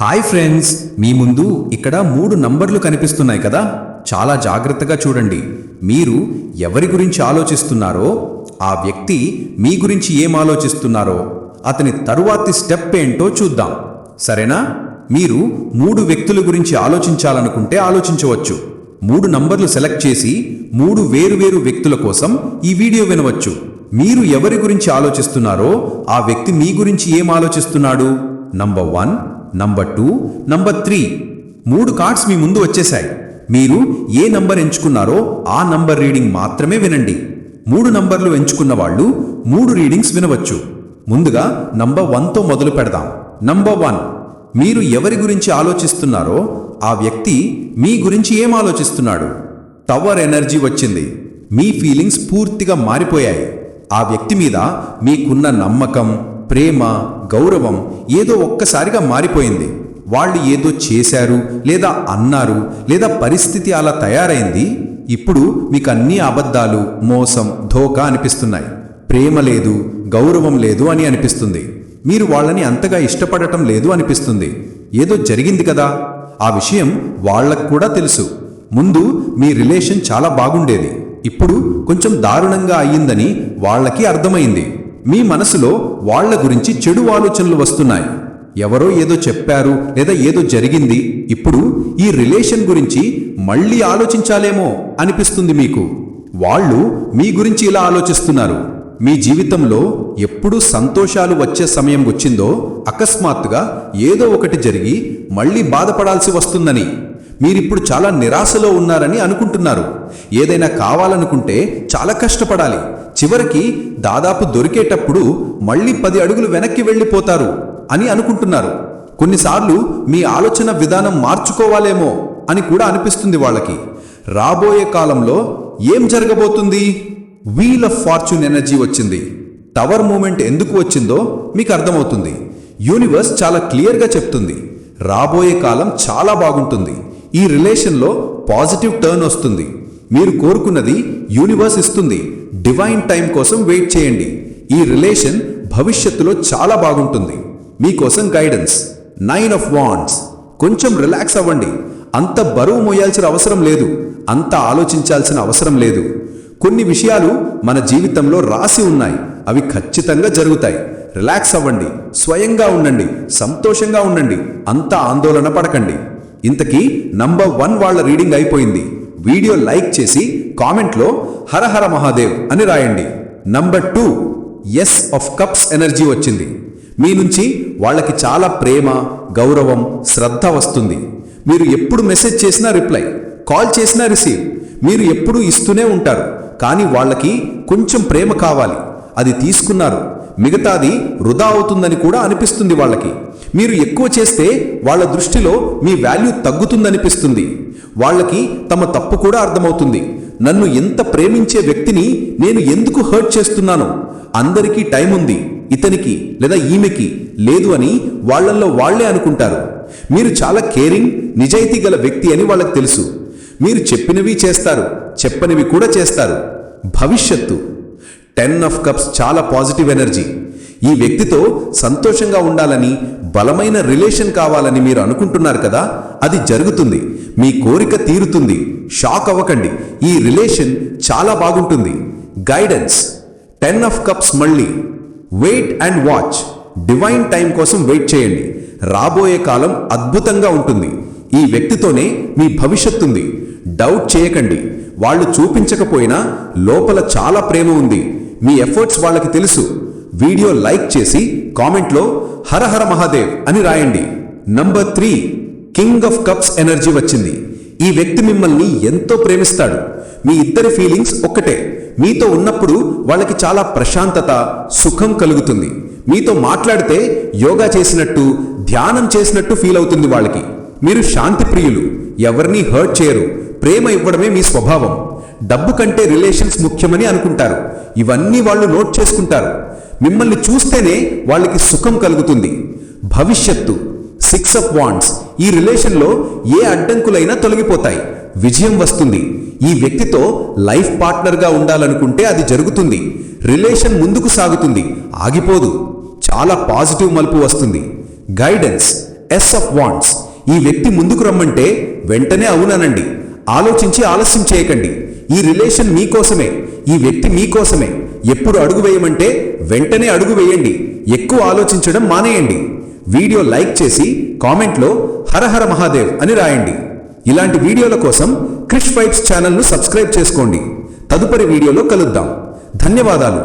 Hi friends మీ ముందు ఇక్కడ మూడు నంబర్లు కనిపిస్తున్నాయి కదా? చాలా జాగ్రత్తగా చూడండి. మీరు ఎవరి గురించి ఆలోచిస్తున్నారో ఆ వ్యక్తి మీ గురించి ఏం ఆలోచిస్తున్నారో అతని తరువాతి స్టెప్ ఏంటో చూద్దాం. సరేనా? మీరు మూడు వ్యక్తుల గురించి ఆలోచించాలనుకుంటే ఆలోచించవచ్చు. మూడు నంబర్లు సెలెక్ట్ చేసి మూడు వేరువేరు వ్యక్తుల కోసం ఈ వీడియో వినవచ్చు. మీరు ఎవరి గురించి ఆలోచిస్తున్నారో ఆ వ్యక్తి మీ గురించి ఏం ఆలోచిస్తున్నాడు? Number one number two number three మూడు కార్డ్స్ మీ ముందు వచ్చేశాయి. మీరు ఏ నంబర్ ఎంచుకున్నారో ఆ నంబర్ రీడింగ్ మాత్రమే వినండి. మూడు నంబర్లు ఎంచుకున్న వాళ్ళు మూడు రీడింగ్స్ వినవచ్చు. ముందుగా నంబర్ వన్తో మొదలు పెడదాం. నంబర్ వన్ మీరు ఎవరి గురించి ఆలోచిస్తున్నారో ఆ వ్యక్తి మీ గురించి ఏం ఆలోచిస్తున్నాడు? టవర్ ఎనర్జీ వచ్చింది. మీ ఫీలింగ్స్ పూర్తిగా మారిపోయాయి. ఆ వ్యక్తి మీద మీకున్న నమ్మకం ప్రేమ గౌరవం ఏదో ఒక్కసారిగా మారిపోయింది. వాళ్ళు ఏదో చేశారు లేదా అన్నారు లేదా పరిస్థితి అలా తయారైంది. ఇప్పుడు మీకు అన్ని అబద్ధాలు మోసం ధోకా అనిపిస్తున్నాయి. ప్రేమ లేదు గౌరవం లేదు అని అనిపిస్తుంది. మీరు వాళ్ళని అంతగా ఇష్టపడటం లేదు అనిపిస్తుంది. ఏదో జరిగింది కదా? ఆ విషయం వాళ్ళకు కూడా తెలుసు. ముందు మీ రిలేషన్ చాలా బాగుండేది. ఇప్పుడు కొంచెం దారుణంగా అయ్యిందని వాళ్ళకి అర్థమైంది. మీ మనసులో వాళ్ళ గురించి చెడు ఆలోచనలు వస్తున్నాయి. ఎవరో ఏదో చెప్పారు లేదా ఏదో జరిగింది ఇప్పుడు ఈ రిలేషన్ గురించి మళ్ళీ ఆలోచించాలేమో అనిపిస్తుంది మీకు. వాళ్ళు మీ గురించి ఇలా ఆలోచిస్తున్నారు. మీ జీవితంలో ఎప్పుడు సంతోషాలు వచ్చే సమయం వచ్చిందో అకస్మాత్తుగా ఏదో ఒకటి జరిగి మళ్ళీ బాధపడాల్సి వస్తుందని. మీరిప్పుడు చాలా నిరాశలో ఉన్నారని అనుకుంటున్నారు. ఏదైనా కావాలనుకుంటే చాలా కష్టపడాలి. చివరికి దాదాపు దొరికేటప్పుడు మళ్ళీ పది అడుగులు వెనక్కి వెళ్ళిపోతారు అని అనుకుంటున్నారు. కొన్నిసార్లు మీ ఆలోచన విధానం మార్చుకోవాలేమో అని కూడా అనిపిస్తుంది వాళ్ళకి. రాబోయే కాలంలో ఏం జరగబోతుంది? వీల్ ఆఫ్ ఫార్చ్యూన్ ఎనర్జీ వచ్చింది. టవర్ మూమెంట్ ఎందుకు వచ్చిందో మీకు అర్థమవుతుంది. యూనివర్స్ చాలా క్లియర్గా చెప్తుంది. రాబోయే కాలం చాలా బాగుంటుంది. ఈ రిలేషన్లో పాజిటివ్ టర్న్ వస్తుంది. మీరు కోరుకున్నది యూనివర్స్ ఇస్తుంది. డివైన్ టైం కోసం వెయిట్ చేయండి. ఈ రిలేషన్ భవిష్యత్తులో చాలా బాగుంటుంది. మీకోసం గైడెన్స్ నైన్ ఆఫ్ వాండ్స్ కొంచెం రిలాక్స్ అవ్వండి. అంత బరువు మోయాల్సిన అవసరం లేదు. అంత ఆలోచించాల్సిన అవసరం లేదు. కొన్ని విషయాలు మన జీవితంలో రాసి ఉన్నాయి. అవి ఖచ్చితంగా జరుగుతాయి. రిలాక్స్ అవ్వండి. స్వయంగా ఉండండి. సంతోషంగా ఉండండి. అంత ఆందోళన పడకండి. ఇంతకీ నంబర్ వన్ వాళ్ళ రీడింగ్ అయిపోయింది. వీడియో లైక్ చేసి కామెంట్లో హరహర మహాదేవ్ అని రాయండి. Number two ace of cups energy వచ్చింది. మీ నుంచి వాళ్ళకి చాలా ప్రేమ గౌరవం శ్రద్ధ వస్తుంది. మీరు ఎప్పుడు మెసేజ్ చేసినా రిప్లై కాల్ చేసినా రిసీవ్ మీరు ఎప్పుడూ ఇస్తూనే ఉంటారు. కానీ వాళ్ళకి కొంచెం ప్రేమ కావాలి. అది తీసుకున్నారు. మిగతాది వృధా అవుతుందని కూడా అనిపిస్తుంది వాళ్ళకి. మీరు ఎక్కువ చేస్తే వాళ్ళ దృష్టిలో మీ వాల్యూ తగ్గుతుందనిపిస్తుంది. వాళ్ళకి తమ తప్పు కూడా అర్థమవుతుంది. నన్ను ఎంత ప్రేమించే వ్యక్తిని నేను ఎందుకు హర్ట్ చేస్తున్నాను? అందరికీ టైం ఉంది ఇతనికి లేదా ఈమెకి లేదు అని వాళ్ళల్లో వాళ్ళే అనుకుంటారు. మీరు చాలా కేరింగ్ నిజాయితీ గల వ్యక్తి అని వాళ్ళకి తెలుసు. మీరు చెప్పినవి చేస్తారు చెప్పనివి కూడా చేస్తారు. భవిష్యత్తు. టెన్ ఆఫ్ కప్స్ చాలా పాజిటివ్ ఎనర్జీ. ఈ వ్యక్తితో సంతోషంగా ఉండాలని బలమైన రిలేషన్ కావాలని మీరు అనుకుంటున్నారు కదా? అది జరుగుతుంది. మీ కోరిక తీరుతుంది. షాక్ అవ్వకండి. ఈ రిలేషన్ చాలా బాగుంటుంది. గైడెన్స్. టెన్ ఆఫ్ కప్స్ మళ్ళీ. Wait and watch. Divine time కోసం వెయిట్ చేయండి. రాబోయే కాలం అద్భుతంగా ఉంటుంది. ఈ వ్యక్తితోనే మీ భవిష్యత్తుంది డౌట్ చేయకండి. వాళ్ళు చూపించకపోయినా లోపల చాలా ప్రేమ ఉంది. మీ ఎఫర్ట్స్ వాళ్ళకి తెలుసు. వీడియో లైక్ చేసి కామెంట్లో హరహర మహాదేవ్ అని రాయండి. Number three king of cups energy వచ్చింది. ఈ వ్యక్తి మిమ్మల్ని ఎంతో ప్రేమిస్తాడు. మీ ఇద్దరి ఫీలింగ్స్ ఒక్కటే. మీతో ఉన్నప్పుడు వాళ్ళకి చాలా ప్రశాంతత సుఖం కలుగుతుంది. మీతో మాట్లాడితే యోగా చేసినట్టు ధ్యానం చేసినట్టు ఫీల్ అవుతుంది వాళ్ళకి. మీరు శాంతి ప్రియులు ఎవరిని హర్ట్ చేయరు. ప్రేమ ఇవ్వడమే మీ స్వభావం. డబ్బు కంటే రిలేషన్స్ ముఖ్యమని అనుకుంటారు. ఇవన్నీ వాళ్ళు నోట్ చేసుకుంటారు. మిమ్మల్ని చూస్తేనే వాళ్ళకి సుఖం కలుగుతుంది. భవిష్యత్తు సిక్స్ ఆఫ్ వాండ్స్ ఈ రిలేషన్లో ఏ అడ్డంకులైనా తొలగిపోతాయి. విజయం వస్తుంది. ఈ వ్యక్తితో లైఫ్ పార్ట్నర్గా ఉండాలనుకుంటే అది జరుగుతుంది. రిలేషన్ ముందుకు సాగుతుంది. ఆగిపోదు. చాలా పాజిటివ్ మలుపు వస్తుంది. గైడెన్స్ ఎస్ ఆఫ్ వాంట్స్ ఈ వ్యక్తి ముందుకు రమ్మంటే వెంటనే అవుననండి. ఆలోచించి ఆలస్యం చేయకండి. ఈ రిలేషన్ మీకోసమే ఈ వ్యక్తి మీకోసమే ఎప్పుడు అడుగు వేయమంటే వెంటనే అడుగు వేయండి. ఎక్కువ ఆలోచించడం మానేయండి. వీడియో లైక్ చేసి కామెంట్లో హరహర మహాదేవ్ అని రాయండి. ఇలాంటి వీడియోల కోసం క్రిష్ ఫైట్స్ ఛానల్ను సబ్స్క్రైబ్ చేసుకోండి. తదుపరి వీడియోలో కలుద్దాం. ధన్యవాదాలు.